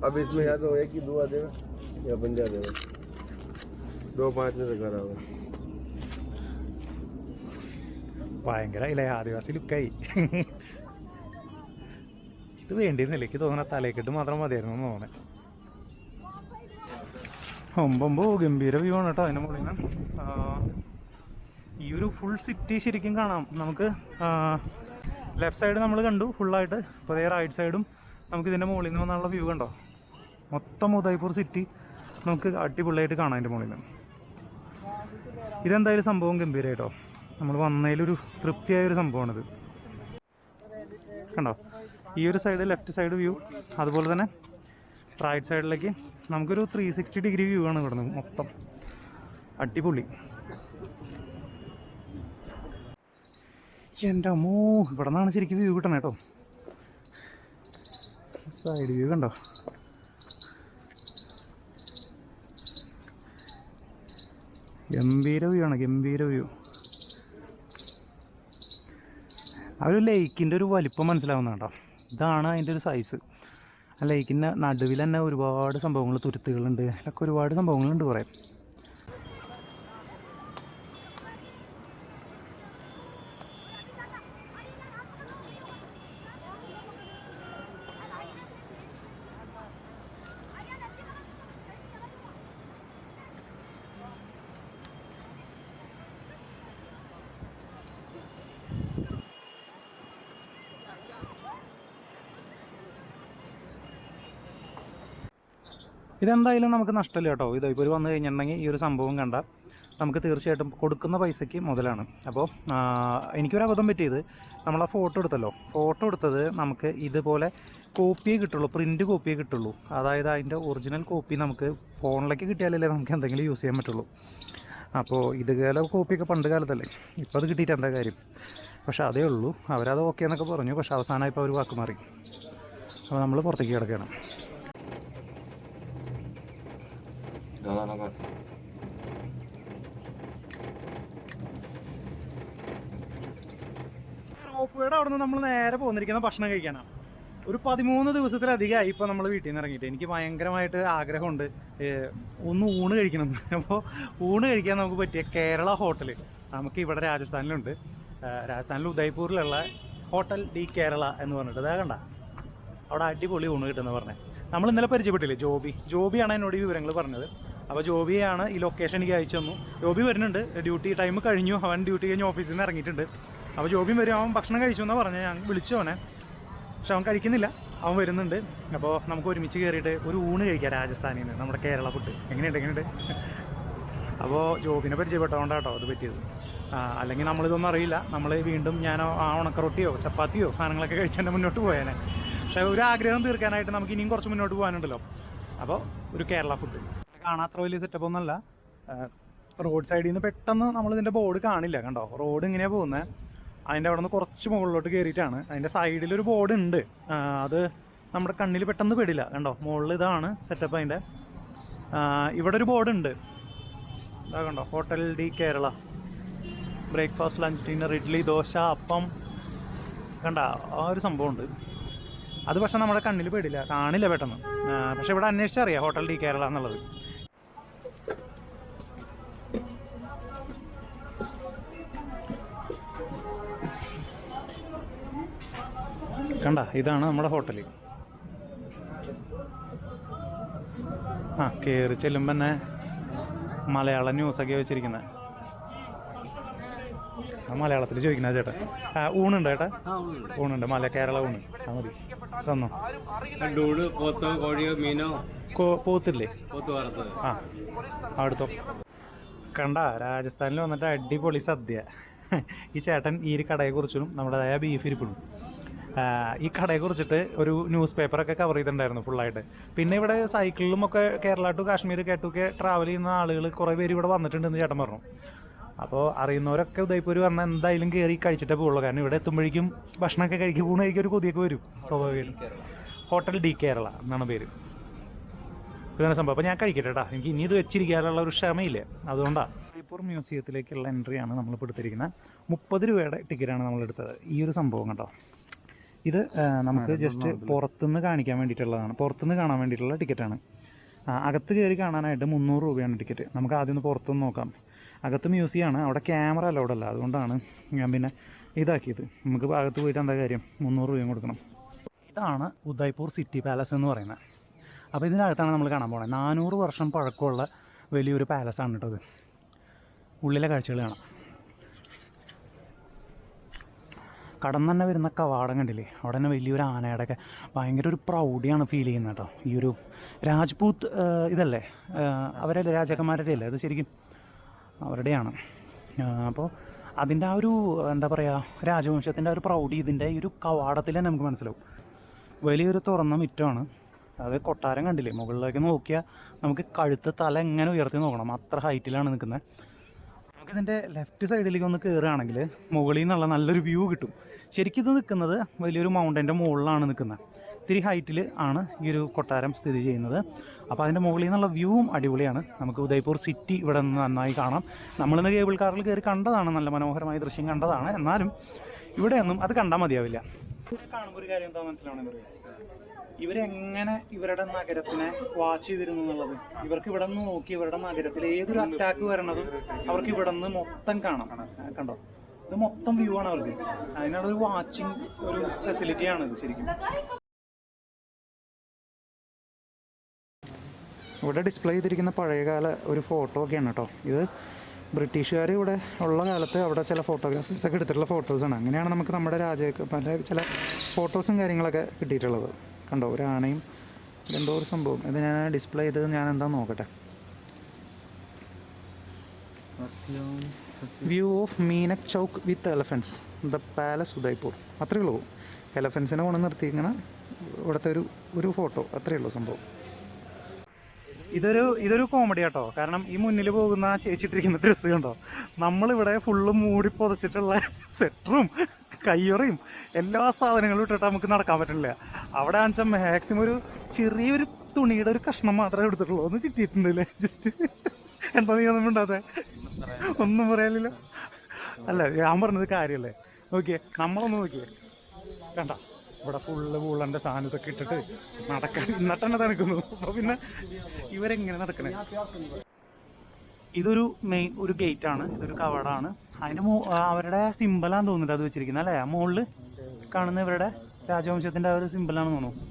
S4: अब इसमें या तो एक ही दुआ देगा या बंजा देगा दो पाँच में से करा हुआ
S1: ഭയങ്കര ഇല്ലേ ആദിവാസി ലുക്കായി ഇത് വേണ്ടിയിരുന്നില്ല എനിക്ക് തോന്നുന്ന തലേക്കെട്ട് മാത്രം മതിയായിരുന്നു എന്ന് തോന്നണേ ഒമ്പൊമ്പോ ഗംഭീര വ്യൂ ആണ് കേട്ടോ അതിൻ്റെ മുകളിൽ നിന്ന് ആ, ഈ ഒരു ഫുൾ സിറ്റി ശരിക്കും കാണാം. നമുക്ക് ലെഫ്റ്റ് സൈഡ് നമ്മൾ കണ്ടു ഫുള്ളായിട്ട് ഇപ്പോൾ അതേ റൈറ്റ് സൈഡും നമുക്ക് ഇതിന്റെ മുകളിൽ നിന്ന് വന്നുള്ള വ്യൂ കണ്ടോ? മൊത്തം ഉദയ്പൂർ സിറ്റി നമുക്ക് അടിപൊളിയായിട്ട് കാണാം അതിന്റെ മുകളിൽ നിന്ന്. ഇതെന്തായാലും സംഭവം ഗംഭീരമായിട്ടോ നമ്മൾ വന്നതിലൊരു തൃപ്തിയായൊരു സംഭവമാണിത്. കണ്ടോ? ഈ ഒരു സൈഡ് ലെഫ്റ്റ് സൈഡ് വ്യൂ അതുപോലെ തന്നെ റൈറ്റ് സൈഡിലേക്ക് നമുക്കൊരു ത്രീ സിക്സ്റ്റി ഡിഗ്രി വ്യൂ ആണ് ഇവിടുന്ന് മൊത്തം. അടിപൊളി. എന്റെ അമ്മോ ഇവിടെ നിന്നാണ് ശരിക്കും വ്യൂ കിട്ടണം കേട്ടോ സൈഡ് വ്യൂ കണ്ടോ? ഗംഭീര വ്യൂ ആണ് ഗംഭീര വ്യൂ ആ ഒരു ലേക്കിന്റെ ഒരു വലിപ്പം മനസ്സിലാവുന്ന കേട്ടോ ഇതാണ് അതിന്റെ ഒരു സൈസ് ആ ലേക്കിന്റെ നടുവിൽ തന്നെ ഒരുപാട് സംഭവങ്ങൾ തുരുത്തുകളുണ്ട്. അതിലൊക്കെ ഒരുപാട് സംഭവങ്ങളുണ്ട് കുറേ. ഇതെന്തായാലും നമുക്ക് നഷ്ടമില്ല കേട്ടോ. ഇത് ഒരു വന്നു കഴിഞ്ഞിട്ടുണ്ടെങ്കിൽ ഈ ഒരു സംഭവം കണ്ട നമുക്ക് തീർച്ചയായിട്ടും കൊടുക്കുന്ന പൈസയ്ക്ക് മുതലാണ്. അപ്പോൾ എനിക്കൊരു അബദ്ധം പറ്റിയത്. നമ്മൾ ആ ഫോട്ടോ എടുത്തല്ലോ. ഫോട്ടോ എടുത്തത് നമുക്ക് ഇതുപോലെ കോപ്പിയേ കിട്ടുള്ളൂ. പ്രിന്റ് കോപ്പിയേ കിട്ടുള്ളൂ. അതായത് അതിന്റെ ഒറിജിനൽ കോപ്പി നമുക്ക് ഫോണിലേക്ക് കിട്ടിയാലല്ലേ നമുക്ക് എന്തെങ്കിലും യൂസ് ചെയ്യാൻ പറ്റുള്ളൂ. അപ്പോൾ ഇതുപോലെ കോപ്പിയൊക്കെ പണ്ട് കാലത്തല്ലേ. ഇപ്പോൾ അത് കിട്ടിയിട്ട് എന്താ കാര്യം? പക്ഷേ അതേ ഉള്ളൂ. അവരത് ഓക്കെ എന്നൊക്കെ പറഞ്ഞു. പക്ഷേ അവസാനമായപ്പോൾ അവർ വാക്ക് മാറി. അപ്പോൾ നമ്മൾ പുറത്തേക്ക് കിടക്കുകയാണ്. റോപ്പുവേടെ അവിടെ നിന്ന് നമ്മൾ നേരെ പോന്നിരിക്കുന്ന ഭക്ഷണം കഴിക്കാനാണ് ഒരു പതിമൂന്ന് ദിവസത്തിലധികമായി ഇപ്പോൾ നമ്മൾ വീട്ടിൽ നിന്ന് ഇറങ്ങിയിട്ട്. എനിക്ക് ഭയങ്കരമായിട്ട് ആഗ്രഹമുണ്ട് ഒന്ന് ഊണ് കഴിക്കണം. അപ്പോൾ ഊണ് കഴിക്കാൻ നമുക്ക് പറ്റിയ കേരള ഹോട്ടൽ നമുക്ക് ഇവിടെ രാജസ്ഥാനിലുണ്ട്. രാജസ്ഥാനിൽ ഉദയ്പൂരിലുള്ള ഹോട്ടൽ ഡി കേരള എന്ന് പറഞ്ഞിട്ട്. അതാ കണ്ട? അവിടെ അടിപൊളി ഊണ് കിട്ടുമെന്ന് പറഞ്ഞത് നമ്മൾ ഇന്നലെ പരിചയപ്പെട്ടില്ലേ ജോബി? ജോബിയാണ് എന്നോട് ഈ വിവരങ്ങൾ പറഞ്ഞത്. അപ്പോൾ ജോബിയാണ് ഈ ലൊക്കേഷൻ എനിക്ക് അയച്ചു തന്നു. ജോബി വരുന്നുണ്ട്. ഡ്യൂട്ടി ടൈം കഴിഞ്ഞു. അവൻ ഡ്യൂട്ടി കഴിഞ്ഞ് ഓഫീസിൽ നിന്ന് ഇറങ്ങിയിട്ടുണ്ട്. അപ്പോൾ ജോബിയും വരും. അവൻ ഭക്ഷണം കഴിച്ചു എന്നാണ് പറഞ്ഞത് ഞാൻ വിളിച്ചു അവനെ. പക്ഷെ അവൻ കഴിക്കുന്നില്ല. അവൻ വരുന്നുണ്ട്. അപ്പോൾ നമുക്ക് ഒരുമിച്ച് കയറിയിട്ട് ഒരു ഊണ് കഴിക്കാം രാജസ്ഥാനിൽ നിന്ന് നമ്മുടെ കേരള ഫുഡ് എങ്ങനെയുണ്ട്? എങ്ങനെയുണ്ട്? അപ്പോൾ ജോബിനെ പരിചയപ്പെട്ടതുകൊണ്ടാട്ടോ അത് പറ്റിയത്. അല്ലെങ്കിൽ നമ്മളിതൊന്നും അറിയില്ല. നമ്മൾ വീണ്ടും ഞാൻ ആ ഉണക്കറൊട്ടിയോ ചപ്പാത്തിയോ സാധനങ്ങളൊക്കെ കഴിച്ചതിന്റെ മുന്നോട്ട് പോയേനെ. പക്ഷേ ഒരു ആഗ്രഹം തീർക്കാനായിട്ട് നമുക്ക് ഇനിയും കുറച്ച് മുന്നോട്ട് പോകാനുണ്ടല്ലോ. അപ്പോൾ ഒരു കേരള ഫുഡ് കാണാത്ര വലിയ സെറ്റപ്പ് ഒന്നുമല്ല. റോഡ് സൈഡിൽ നിന്ന് പെട്ടെന്ന് നമ്മൾ ഇതിന്റെ ബോർഡ് കാണില്ല കണ്ടോ? റോഡ് ഇങ്ങനെയാണ് പോകുന്നത് അതിന്റെ അവിടെ നിന്ന് കുറച്ച് മുകളിലോട്ട് കയറിയിട്ടാണ് അതിന്റെ സൈഡിലൊരു ബോർഡ് ഉണ്ട്. അത് നമ്മുടെ കണ്ണിൽ പെട്ടെന്ന് പെടില്ല കണ്ടോ? മുകളിൽ ഇതാണ് സെറ്റപ്പ് അതിന്റെ ഇവിടെ ഒരു ബോർഡ് ഉണ്ട്. ഇതാ കണ്ടോ? Hotel de Kerala breakfast lunch dinner idli dosa appam. കണ്ട ആ ഒരു സംഭവമുണ്ട്. അത് പക്ഷെ നമ്മുടെ കണ്ണിൽ പെടില്ല. കാണില്ല പെട്ടെന്ന്. പക്ഷെ ഇവിടെ അന്വേഷിച്ചറിയാം ഹോട്ടൽ ഡി കേരള എന്നുള്ളത്. കണ്ട ഇതാണ് നമ്മുടെ ഹോട്ടൽ ആ കയറി ചെല്ലുമ്പോൾ തന്നെ മലയാളം ന്യൂസൊക്കെ വെച്ചിരിക്കുന്നത് മലയാളത്തിൽ ചോദിക്കുന്ന ചേട്ടാ. ആ ഊണുണ്ട് ചേട്ടാ? ഊണുണ്ട്. മല കേരള ഊണ്. ആ മതി. തന്നോ?
S4: ഡൂട് പോത്തോ കോഴിയോ മീനോ?
S1: പോത്തില്ലേ?
S4: പോത്ത് വറുത്തത്
S1: ആ അവിടുത്തെ. കണ്ട രാജസ്ഥാനിൽ വന്നിട്ട് അടിപൊളി സദ്യ. ഈ ചേട്ടൻ ഈ ഒരു കടയെക്കുറിച്ചും നമ്മുടേതായ ബീഫ് ഇരിപ്പിടും ഈ കടയെക്കുറിച്ചിട്ട് ഒരു ന്യൂസ് പേപ്പറൊക്കെ കവർ ചെയ്തിട്ടുണ്ടായിരുന്നു ഫുള്ളായിട്ട് പിന്നെ ഇവിടെ സൈക്കിളിലും ഒക്കെ കേരള ടു കാശ്മീർ കേട്ടൊക്കെ ട്രാവൽ ചെയ്യുന്ന ആളുകൾ കുറേ പേര് ഇവിടെ വന്നിട്ടുണ്ടെന്ന് ചേട്ടൻ പറഞ്ഞു. അപ്പോൾ അറിയുന്നവരൊക്കെ ഉദയ്പൂർ പറഞ്ഞാൽ എന്തായാലും കയറി കഴിച്ചിട്ടേ പോകുള്ളൂ കാരണം ഇവിടെ എത്തുമ്പോഴേക്കും ഭക്ഷണമൊക്കെ കഴിക്കുക പോകുന്നതായിരിക്കും ഒരു കൊതിയൊക്കെ വരും സ്വാഭാവികമായിട്ടും ഹോട്ടൽ ഡി കേരള എന്നാണ് പേര്. ഇതാണ് സംഭവം. അപ്പോൾ ഞാൻ കഴിക്കട്ടെ കേട്ടോ എനിക്ക് ഇനി ഇത് വെച്ചിരിക്കാനുള്ള ഒരു ക്ഷമയില്ല? അതുകൊണ്ടാണ് ഉദയ്പൂർ മ്യൂസിയത്തിലേക്കുള്ള എൻട്രിയാണ് നമ്മൾ ഇപ്പോൾ എടുത്തിരിക്കുന്നത് മുപ്പത് രൂപയുടെ ടിക്കറ്റാണ് നമ്മൾ എടുത്തത് ഈ ഒരു സംഭവം കേട്ടോ ഇത് നമുക്ക് ജസ്റ്റ് പുറത്തുനിന്ന് കാണിക്കാൻ വേണ്ടിയിട്ടുള്ളതാണ്. പുറത്തുനിന്ന് കാണാൻ വേണ്ടിയിട്ടുള്ള ടിക്കറ്റാണ്. അകത്ത് കയറി കാണാനായിട്ട് മുന്നൂറ് രൂപയാണ് ടിക്കറ്റ്. നമുക്ക് ആദ്യം ഒന്ന് പുറത്തുനിന്ന് നോക്കാം. അകത്ത് മ്യൂസിയമാണ് അവിടെ ക്യാമറ അലൗഡ് അല്ല. അതുകൊണ്ടാണ് ഞാൻ പിന്നെ ഇതാക്കിയത്. നമുക്ക് അകത്ത് പോയിട്ട് എന്താ കാര്യം? മുന്നൂറ് രൂപയും കൊടുക്കണം. ഇതാണ് ഉദയ്പൂർ സിറ്റി പാലസ് എന്ന് പറയുന്നത്. അപ്പോൾ ഇതിനകത്താണ് നമ്മൾ കാണാൻ പോകുന്നത് നാനൂറ് വർഷം പഴക്കമുള്ള വലിയൊരു പാലസാണ് കേട്ടത് ഉള്ളിലെ കാഴ്ചകൾ കാണാം. കടന്നു തന്നെ വരുന്ന കവാടം കണ്ടില്ലേ? അവിടെ തന്നെ വലിയൊരു ആനയുടെ ഒക്കെ ഭയങ്കര ഒരു പ്രൗഢിയാണ് ഫീൽ ചെയ്യുന്നത് കേട്ടോ. ഈ ഒരു രാജ്പൂത്ത് ഇതല്ലേ? അവരല്ലേ രാജാക്കന്മാരുടെ അല്ലേ? അത് ശരിക്കും അവരുടെയാണ്. അപ്പോൾ അതിന്റെ ആ ഒരു എന്താ പറയുക രാജവംശത്തിന്റെ ഒരു പ്രൗഢി ഇതിന്റെ ഈ ഒരു കവാടത്തിൽ തന്നെ നമുക്ക് മനസ്സിലാവും. വലിയൊരു തുറന്ന മിറ്റമാണ്. അത് കൊട്ടാരം കണ്ടില്ലേ? മുകളിലേക്ക് നോക്കിയാൽ നമുക്ക് കഴുത്ത് തല എങ്ങനെ ഉയർത്തി നോക്കണം? അത്ര ഹൈറ്റിലാണ് നിൽക്കുന്നത്. നമുക്കിതിന്റെ ലെഫ്റ്റ് സൈഡിലേക്ക് ഒന്ന് കയറുകയാണെങ്കിൽ മുകളിൽ നിന്നുള്ള നല്ലൊരു വ്യൂ കിട്ടും. ശരിക്കും ഇത് നിൽക്കുന്നത് വലിയൊരു മൗണ്ടന്റെ മുകളിലാണ് നിൽക്കുന്നത്. ഇത്തിരി ഹൈറ്റിൽ ആണ് ഈ ഒരു കൊട്ടാരം സ്ഥിതി ചെയ്യുന്നത്. അപ്പോൾ അതിന്റെ മുകളിൽ നിന്നുള്ള വ്യൂവും അടിപൊളിയാണ്. നമുക്ക് ഉദയ്പൂർ സിറ്റി ഇവിടെ നിന്ന് നന്നായി കാണാം. നമ്മളിന്ന് കേബിൾ കാറിൽ കയറി കണ്ടതാണ് നല്ല മനോഹരമായ ദൃശ്യം കണ്ടതാണ്. എന്നാലും ഇവിടെയൊന്നും അത് കണ്ടാൽ മതിയാവില്ല. കാണുമ്പോൾ ഒരു കാര്യം എന്താ മനസ്സിലാവണമെന്ന് അറിയാം? ഇവരെങ്ങനെ ഇവരുടെ നഗരത്തിനെ വാച്ച് ചെയ്തിരുന്നു എന്നുള്ളത്? ഇവർക്ക് ഇവിടെ നിന്ന് നോക്കി ഇവരുടെ നഗരത്തിൽ ഏതൊരു അറ്റാക്ക് വരണതും അവർക്ക് ഇവിടെ നിന്ന് മൊത്തം കാണാം. കണ്ടോ? ഇത് മൊത്തം വ്യൂ ആണ് അവർക്ക്. അതിനുള്ള ഒരു വാച്ചിങ് ഒരു ഫെസിലിറ്റിയാണ് ഇത് ശരിക്കും. ഇവിടെ ഡിസ്പ്ലേ ചെയ്തിരിക്കുന്ന പഴയകാല ഒരു ഫോട്ടോ ഒക്കെയാണ് കേട്ടോ ഇത് ബ്രിട്ടീഷുകാർ ഇവിടെ ഉള്ള കാലത്ത് അവിടെ ചില ഫോട്ടോഗ്രാഫേഴ്സ് ഒക്കെ എടുത്തിട്ടുള്ള ഫോട്ടോസാണ് അങ്ങനെയാണ് നമുക്ക് നമ്മുടെ രാജ്യമൊക്കെ ചില ഫോട്ടോസും കാര്യങ്ങളൊക്കെ കിട്ടിയിട്ടുള്ളത്. കണ്ടോ ഒരു ആണയും എന്തോ ഒരു സംഭവം. ഇത് ഞാൻ ഡിസ്പ്ലേ ചെയ്തത് ഞാൻ എന്താ നോക്കട്ടെ? View of Meenak Chowk with elephants the palace Udaipur അത്രയേ ഉള്ളൂ എലഫൻസിനെ കൊണ്ട് നിർത്തിയിരിക്കുന്ന ഇവിടുത്തെ ഒരു ഒരു ഫോട്ടോ അത്രയേ ഉള്ളൂ സംഭവം. ഇതൊരു ഇതൊരു കോമഡി കേട്ടോ കാരണം ഈ മുന്നിൽ പോകുന്ന ആ ചേച്ചിട്ടിരിക്കുന്ന ഡ്രസ്സ് കണ്ടോ? നമ്മളിവിടെ ഫുള്ള് മൂടി പൊതച്ചിട്ടുള്ള സെറ്ററും കയ്യുറയും എല്ലാ സാധനങ്ങളും ഇട്ടിട്ട് നമുക്ക് നടക്കാൻ പറ്റില്ല അവിടെ ആണെച്ചാൽ മാക്സിമം ഒരു ചെറിയൊരു തുണിയുടെ ഒരു കഷ്ണം മാത്രമേ എടുത്തിട്ടുള്ളൂ. ഒന്ന് ചിറ്റിയിട്ടുണ്ടല്ലേ ജസ്റ്റ് എന്താ നീ ഒന്നും ഉണ്ടാതെ ഒന്നും പറയാനില്ലല്ലോ. അല്ല ഞാൻ പറഞ്ഞത് കാര്യമല്ലേ? നോക്കിയേ നമ്മളൊന്ന് നോക്കിയേ. കണ്ട? ഇവിടെ ഫുള്ള് പൂളന്റെ സാധനത്തൊക്കെ ഇട്ടിട്ട് നടക്കാൻ നട്ടന്നെ നടക്കുന്നു. തണുക്കുന്നു അപ്പൊ പിന്നെ ഇവരെങ്ങനെ നടക്കണേ? ഇതൊരു മെയിൻ ഒരു ഗേറ്റ് ആണ്. ഇതൊരു കവടാണ്. അതിന്റെ മോ അവരുടെ സിമ്പിളാന്ന് തോന്നുന്നുണ്ട് അത് വെച്ചിരിക്കുന്നത് അല്ലേ? ആ മുകളിൽ കാണുന്ന ഇവരുടെ രാജവംശത്തിന്റെ ആ ഒരു സിമ്പിളാണെന്ന് തോന്നുന്നു.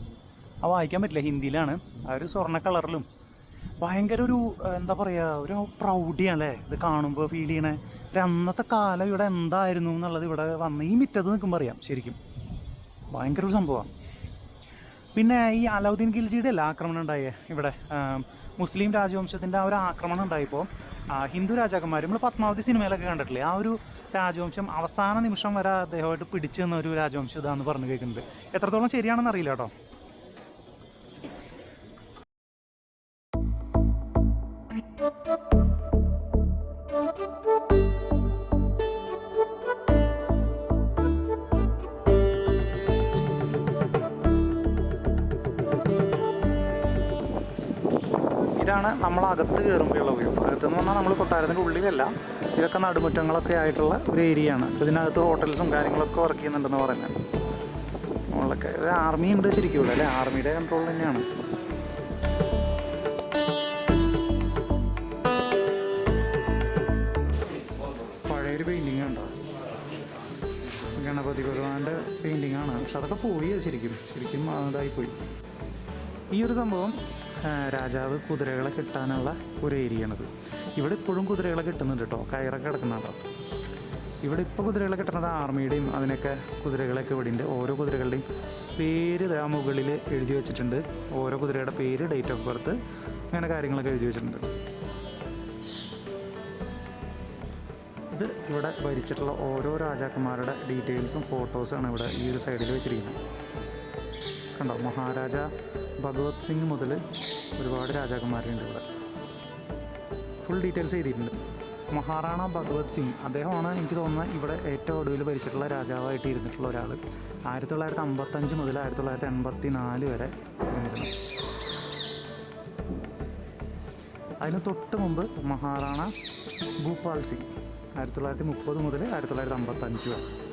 S1: ആ വായിക്കാൻ പറ്റില്ല ഹിന്ദിയിലാണ്. ആ ഒരു സ്വർണ കളറിലും ഭയങ്കര ഒരു എന്താ പറയുക ഒരു പ്രൗഢിയാണല്ലേ ഇത് കാണുമ്പോൾ ഫീൽ ചെയ്യണേ. അന്നത്തെ കാലം ഇവിടെ എന്തായിരുന്നു എന്നുള്ളത് ഇവിടെ വന്ന് ഈ മിറ്റത്ത് നിൽക്കുമ്പോൾ അറിയാം ശരിക്കും. ഭയങ്കര ഒരു സംഭവമാണ് പിന്നെ ഈ അലൗദ്ദീൻ ഖിൽജിയുടെ അല്ല ആക്രമണം ഉണ്ടായേ ഇവിടെ? മുസ്ലിം രാജവംശത്തിന്റെ ആ ഒരു ആക്രമണം ഉണ്ടായപ്പോൾ ഹിന്ദു രാജാക്കന്മാർ നമ്മൾ പത്മാവതി സിനിമയിലൊക്കെ കണ്ടിട്ടില്ലേ? ആ ഒരു രാജവംശം അവസാന നിമിഷം വരെ അദ്ദേഹമായിട്ട് പിടിച്ചു നിന്ന ഒരു രാജവംശം ഇതാന്ന് പറഞ്ഞു കേൾക്കുന്നത് എത്രത്തോളം ശരിയാണെന്ന് അറിയില്ല കേട്ടോ. അകത്ത് കയറുമ്പോഴുള്ള വ്യൂ. അകത്തെന്ന് പറഞ്ഞാൽ നമ്മൾ കൊട്ടാരത്തിന്റെ ഉള്ളിലല്ല. ഇതൊക്കെ നടുമുറ്റങ്ങളൊക്കെ ആയിട്ടുള്ള ഒരു ഏരിയ ആണ്. ഇതിനകത്ത് ഹോട്ടൽസും കാര്യങ്ങളൊക്കെ വർക്ക് ചെയ്യുന്നുണ്ടെന്ന് പറയുന്നത് മുകളിലൊക്കെ. ഇത് ആർമി ഉണ്ട് ശരിക്കും ഇവിടെ അല്ലേ? ആർമിയുടെ കൺട്രോൾ തന്നെയാണ്. പഴയൊരു പെയിന്റിങ് ഉണ്ടോ ഗണപതി ഭഗവാന്റെ പെയിന്റിങ് ആണ്. പക്ഷെ അതൊക്കെ പോയി ശരിക്കും. ശരിക്കും അതായി പോയി ഈ ഒരു സംഭവം രാജാവ് കുതിരകളെ കിട്ടാനുള്ള ഒരു ഏരിയയാണിത്. ഇവിടെ ഇപ്പോഴും കുതിരകളെ കിട്ടുന്നുണ്ട് കേട്ടോ കയറൊക്കെ കിടക്കുന്നുണ്ടോ. ഇവിടെ ഇപ്പോൾ കുതിരകളെ കിട്ടുന്നത് ആർമിയുടെയും അതിനൊക്കെ കുതിരകളൊക്കെ ഇവിടെ ഉണ്ട് ഓരോ കുതിരകളുടെയും പേര് ആ മുകളിൽ എഴുതി വെച്ചിട്ടുണ്ട്. ഓരോ കുതിരയുടെ പേര് ഡേറ്റ് ഓഫ് ബർത്ത് അങ്ങനെ കാര്യങ്ങളൊക്കെ എഴുതി വെച്ചിട്ടുണ്ട്. ഇത് ഇവിടെ ഭരിച്ചിട്ടുള്ള ഓരോ രാജാക്കന്മാരുടെ ഡീറ്റെയിൽസും ഫോട്ടോസുമാണ് ഇവിടെ ഈ ഒരു സൈഡിൽ വെച്ചിരിക്കുന്നത്. കണ്ടോ? മഹാരാജ ഭഗവത് സിംഗ് മുതൽ ഒരുപാട് രാജാക്കന്മാരുണ്ട് ഇവിടെ. ഫുൾ ഡീറ്റെയിൽസ് എഴുതിയിട്ടുണ്ട്. മഹാറാണ ഭഗവത് സിംഗ് അദ്ദേഹമാണ് എനിക്ക് തോന്നുന്നത് ഇവിടെ ഏറ്റവും ഒടുവിൽ ഭരിച്ചിട്ടുള്ള രാജാവായിട്ട് ഇരുന്നിട്ടുള്ള ഒരാൾ ആയിരത്തി തൊള്ളായിരത്തി അമ്പത്തഞ്ച് മുതൽ ആയിരത്തി തൊള്ളായിരത്തി എൺപത്തി നാല് വരെ ഇരുന്നിരുന്നു അതിന് തൊട്ട് മുമ്പ് മഹാറാണ ഭൂപാൽ സിംഗ്. ആയിരത്തി തൊള്ളായിരത്തി മുപ്പത് മുതൽ ആയിരത്തി തൊള്ളായിരത്തി അമ്പത്തഞ്ച് വരെ.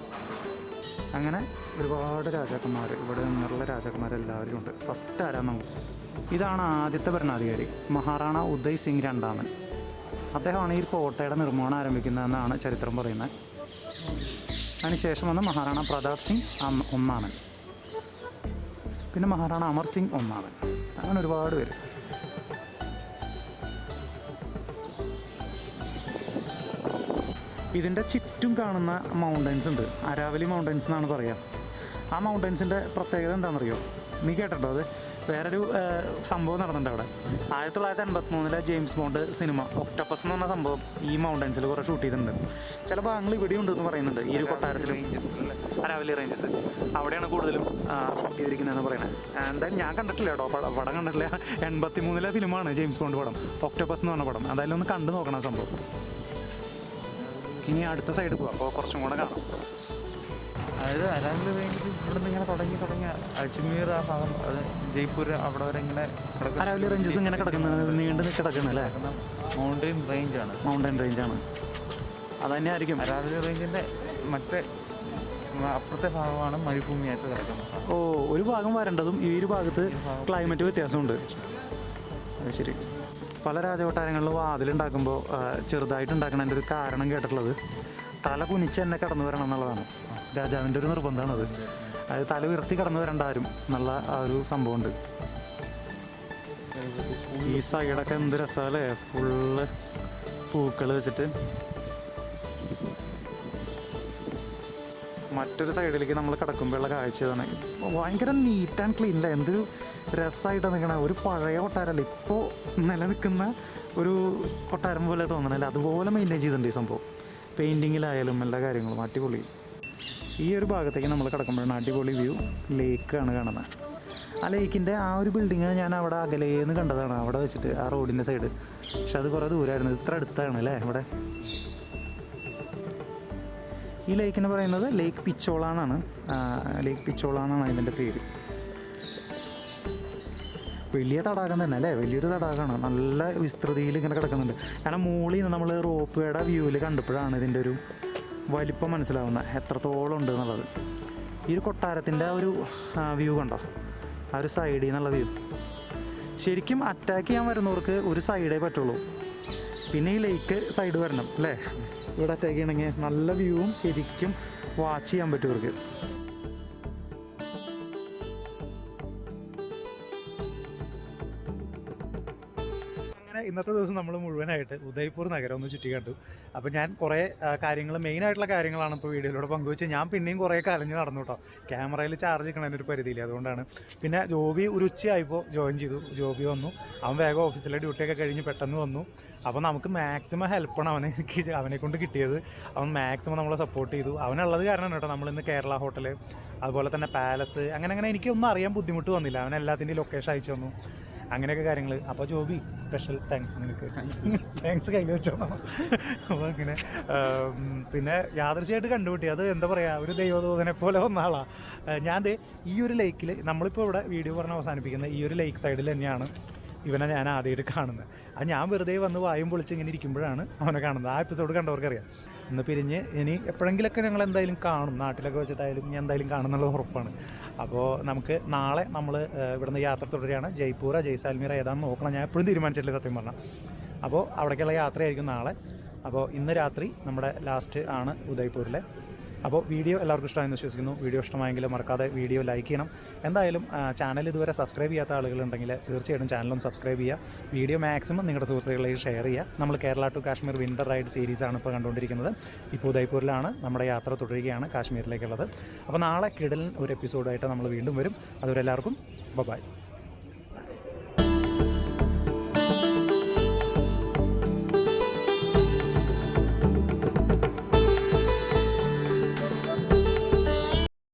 S1: അങ്ങനെ ഒരുപാട് രാജാക്കന്മാർ ഇവിടെ നിന്നുള്ള രാജാക്കന്മാരെല്ലാവരും ഉണ്ട്. ഫസ്റ്റ് നമുക്ക് ഇതാണ് ആദ്യത്തെ ഭരണാധികാരി മഹാറാണ ഉദയ് സിംഗ് രണ്ടാമൻ. അദ്ദേഹമാണ് ഈ കോട്ടയുടെ നിർമ്മാണം ആരംഭിക്കുന്നതെന്നാണ് ചരിത്രം പറയുന്നത്. അതിനുശേഷം വന്ന് മഹാറാണ പ്രതാപ് സിംഗ് ഒന്നാമൻ. പിന്നെ മഹാറാണ അമർ സിംഗ് ഒന്നാമൻ. അങ്ങനെ ഒരുപാട് പേര്. ഇതിന്റെ ചുറ്റും കാണുന്ന മൗണ്ടൻസ് ഉണ്ട്. അരാവലി മൗണ്ടൻസ് എന്നാണ് പറയുക ആ മൗണ്ടൻസിന്റെ പ്രത്യേകത എന്താണെന്നറിയോ? നീ കേട്ടോ അത്? വേറൊരു സംഭവം നടന്നിട്ടുണ്ട് അവിടെ. ആയിരത്തി തൊള്ളായിരത്തി എൺപത്തി മൂന്നിലെ ജെയിംസ് ബോണ്ട് സിനിമ ഒക്ടോപ്പസ് എന്ന് പറഞ്ഞ സംഭവം ഈ മൗണ്ടൻസിൽ കുറേ ഷൂട്ട് ചെയ്തിട്ടുണ്ട്. ചില ഭാഗങ്ങൾ ഇവിടെ ഉണ്ട് എന്ന് പറയുന്നുണ്ട് ഈ ഒരു കൊട്ടാരത്തിലും. അരാവലി റേഞ്ചസ് അവിടെയാണ് കൂടുതലും ഷൂട്ട് ചെയ്തിരിക്കുന്നതെന്ന് പറയുന്നത് എന്തായാലും ഞാൻ കണ്ടിട്ടില്ല കേട്ടോ പടം കണ്ടിട്ടില്ല. എൺപത്തി മൂന്നിലെ ഫിലിമാണ് ജെയിംസ് ബോണ്ട് പടം ഒക്ടോപ്പസ് എന്ന് പറഞ്ഞ പടം. എന്തായാലും ഒന്ന് കണ്ടു നോക്കണം സംഭവം. ഇനി അടുത്ത സൈഡ് പോവാം. അപ്പോൾ കുറച്ചും കൂടെ കാണാം.
S5: അതായത് വരാനുള്ള റേഞ്ചിൽ ഇവിടെ നിന്ന് ഇങ്ങനെ തുടങ്ങി തുടങ്ങി അജ്മീർ ആ ഭാഗം അത് ജയ്പൂർ അവിടെ വരെ ഇങ്ങനെ കിടക്കും
S1: അരാവലി റേഞ്ചസ് ഇങ്ങനെ കിടക്കുന്നത് നീണ്ടു കിടക്കണം അല്ലേ?
S5: മൗണ്ടൈൻ റേഞ്ചാണ്
S1: മൗണ്ടൻ റേഞ്ചാണ് അത് തന്നെ ആയിരിക്കും
S5: അരാവിലെ റേഞ്ചിന്റെ മറ്റേ അപ്പുറത്തെ ഭാഗമാണ് മരുഭൂമിയായിട്ട് കിടക്കുന്നത്.
S1: ഓ ഒരു ഭാഗം വരേണ്ടതും ഈ ഒരു ഭാഗത്ത് ക്ലൈമറ്റ് വ്യത്യാസമുണ്ട്. അത് ശരി. പല രാജകൊട്ടാരങ്ങളിലും വാതിലുണ്ടാക്കുമ്പോൾ ചെറുതായിട്ട് ഉണ്ടാക്കണതിന്റെ ഒരു കാരണം കേട്ടിട്ടുള്ളത് തല കുനിച്ച് തന്നെ കടന്നു വരണം എന്നുള്ളതാണ്. രാജാവിന്റെ ഒരു നിർബന്ധമാണത്. അത് തല ഉയർത്തി കടന്നു വരണ്ട ആരും എന്നുള്ള ആ ഒരു സംഭവമുണ്ട്. ഈ സൈഡൊക്കെ എന്ത് രസമല്ലേ ഫുള്ള് പൂക്കൾ വെച്ചിട്ട്. മറ്റൊരു സൈഡിലേക്ക് നമ്മൾ കിടക്കുമ്പോഴുള്ള കാഴ്ച ഇതാണ്. ഭയങ്കര നീറ്റ് ആൻഡ് ക്ലീൻ അല്ലേ? എന്തൊരു രസമായിട്ട് നിൽക്കണേ ഒരു പഴയ കൊട്ടാരമല്ല ഇപ്പോൾ നിലനിൽക്കുന്ന ഒരു കൊട്ടാരം പോലെ തോന്നണല്ലേ. അതുപോലെ മെയിന്റെയിൻ ചെയ്തിട്ടുണ്ട് ഈ സംഭവം. പെയിന്റിങ്ങിലായാലും എല്ലാ കാര്യങ്ങളും അടിപൊളി. ഈ ഒരു ഭാഗത്തേക്ക് നമ്മൾ കിടക്കുമ്പോഴാണ് അടിപൊളി വ്യൂ ലേക്കാണ് കാണുന്നത്. ആ ലേക്കിന്റെ ആ ഒരു ബിൽഡിങ് ഞാൻ അവിടെ അകലേന്ന് കണ്ടതാണ്. അവിടെ വെച്ചിട്ട് ആ റോഡിന്റെ സൈഡ് പക്ഷെ അത് കുറേ ദൂരമായിരുന്നു ഇത്ര അടുത്താണ് അല്ലേ? ഇവിടെ? ഈ ലേക്കിന് പറയുന്നത് ലേക്ക് പിച്ചോള എന്നാണ് ആ, ലേക്ക് പിച്ചോള എന്നാണ് അതിന്റെ പേര്. വലിയ തടാകം തന്നെ അല്ലേ? വലിയൊരു തടാകമാണ്. നല്ല വിസ്തൃതിയിൽ ഇങ്ങനെ കിടക്കുന്നുണ്ട്. കാരണം മുകളിൽ നിന്ന് നമ്മൾ റോപ്പ് വേയുടെ വ്യൂവിൽ കണ്ടപ്പോഴാണ് ഇതിന്റെ ഒരു വലിപ്പം മനസ്സിലാവുന്നത്. എത്രത്തോളം ഉണ്ട് എന്നുള്ളത്. ഈ ഒരു കൊട്ടാരത്തിന്റെ ഒരു വ്യൂ കണ്ടോ? ആ ഒരു സൈഡിൽ നിന്നുള്ള വ്യൂ ശരിക്കും അറ്റാക്ക് ചെയ്യാൻ വരുന്നവർക്ക് ഒരു സൈഡേ പറ്റുള്ളൂ. പിന്നെ ഈ ലേക്ക് സൈഡ് വരണം അല്ലേ? ഇവിടെ അറ്റാക്ക് ചെയ്യണമെങ്കിൽ നല്ല വ്യൂവും ശരിക്കും വാച്ച് ചെയ്യാൻ പറ്റും ഇവർക്ക്. അങ്ങനെ ഇന്നത്തെ ദിവസം നമ്മൾ മുഴുവനായിട്ട് ഉദയ്പൂർ നഗരം ഒന്ന് ചുറ്റി കണ്ടു. അപ്പോൾ ഞാൻ കുറേ കാര്യങ്ങൾ മെയിനായിട്ടുള്ള കാര്യങ്ങളാണ് ഇപ്പോൾ വീഡിയോയിലൂടെ പങ്കുവെച്ച് ഞാൻ പിന്നെയും കുറേ കലഞ്ഞ് നടന്നു കേട്ടോ ക്യാമറയിൽ ചാർജ് ചെയ്യണതിനൊരു പരിധിയില്ല അതുകൊണ്ടാണ്. പിന്നെ ജോബി ഒരു ഉച്ചയായപ്പോൾ ജോയിൻ ചെയ്തു. ജോബി വന്നു. അവൻ വേഗം ഓഫീസിലെ ഡ്യൂട്ടിയൊക്കെ കഴിഞ്ഞ് പെട്ടെന്ന് വന്നു. അപ്പോൾ നമുക്ക് മാക്സിമം ഹെൽപ്പാണ് അവനെ അവനെ കൊണ്ട് കിട്ടിയത്. അവൻ മാക്സിമം നമ്മളെ സപ്പോർട്ട് ചെയ്തു. അവനുള്ളത് കാരണം കേട്ടോ നമ്മളിന്ന് കേരള ഹോട്ടൽ അതുപോലെ തന്നെ പാലസ് അങ്ങനെ അങ്ങനെ എനിക്കൊന്നും അറിയാൻ ബുദ്ധിമുട്ട് വന്നില്ല. അവൻ എല്ലാത്തിന്റെയും ലൊക്കേഷൻ അയച്ചു തന്നു. അങ്ങനെയൊക്കെ കാര്യങ്ങൾ അപ്പോൾ ജോബി സ്പെഷ്യൽ താങ്ക്സ് നിനക്ക്. താങ്ക്സ് കയ്യിൽ വെച്ചോ. അപ്പോൾ അങ്ങനെ പിന്നെ യാദൃശ്യമായിട്ട് കണ്ടുപിട്ടി അത് എന്താ പറയുക ഒരു ദൈവദൂതനെ പോലെ വന്ന ആളാണ് ഞാൻ ഈ ഒരു ലേക്കിൽ നമ്മളിപ്പോൾ ഇവിടെ വീഡിയോ പറഞ്ഞ് അവസാനിപ്പിക്കുന്നത് ഈ ഒരു ലേക്ക് സൈഡിൽ തന്നെയാണ്. ഇവനെ ഞാൻ ആദ്യമായിട്ട് കാണുന്നത് അത് ഞാൻ വെറുതെ വന്ന് വായും പൊളിച്ച് ഇങ്ങനെ ഇരിക്കുമ്പോഴാണ് അവനെ കാണുന്നത് ആ എപ്പിസോഡ് കണ്ടവർക്കറിയാം. ഇന്ന് പിരിഞ്ഞ് ഇനി എപ്പോഴെങ്കിലൊക്കെ ഞങ്ങൾ എന്തായാലും കാണും. നാട്ടിലൊക്കെ വെച്ചിട്ടായാലും ഞാൻ എന്തായാലും കാണുന്നുള്ള ഉറപ്പാണ്. അപ്പോൾ നമുക്ക് നാളെ നമ്മൾ ഇവിടുന്ന് യാത്ര തുടരുകയാണ്. ജയ്പൂര ജയ്സാൽമീർ ഏതാണെന്ന് നോക്കണം. ഞാൻ എപ്പോഴും തീരുമാനിച്ചിട്ടില്ല സത്യം പറഞ്ഞാൽ അപ്പോൾ അവിടേക്കുള്ള യാത്രയായിരിക്കും നാളെ. അപ്പോൾ ഇന്ന് രാത്രി നമ്മുടെ ലാസ്റ്റ് ആണ് ഉദയ്പൂരിലെ. അപ്പോൾ വീഡിയോ എല്ലാവർക്കും ഇഷ്ടമായെന്ന് വിശ്വസിക്കുന്നു. വീഡിയോ ഇഷ്ടമായെങ്കിൽ മറക്കാതെ വീഡിയോ ലൈക്ക് ചെയ്യണം. എന്തായാലും ചാനൽ ഇതുവരെ സബ്സ്ക്രൈബ് ചെയ്യാത്ത ആളുകളുണ്ടെങ്കിൽ തീർച്ചയായിട്ടും ചാനലൊന്ന് സബ്സ്ക്രൈബ് ചെയ്യുക. വീഡിയോ മാക്സിമം നിങ്ങളുടെ സുഹൃത്തുക്കളിലേക്ക് ഷെയർ ചെയ്യുക. നമ്മൾ Kerala to Kashmir winter ride സീരീസാണ് ഇപ്പോൾ കണ്ടുകൊണ്ടിരിക്കുന്നത്. ഇപ്പോൾ ഉദയ്പൂരിലാണ് നമ്മുടെ യാത്ര തുടരുകയാണ് കാശ്മീരിലേക്കുള്ളത്. അപ്പോൾ നാളെ കിടലിൻ ഒരു എപ്പിസോഡായിട്ട് നമ്മൾ വീണ്ടും വരും. അതുവരെ എല്ലാവർക്കും ബൈ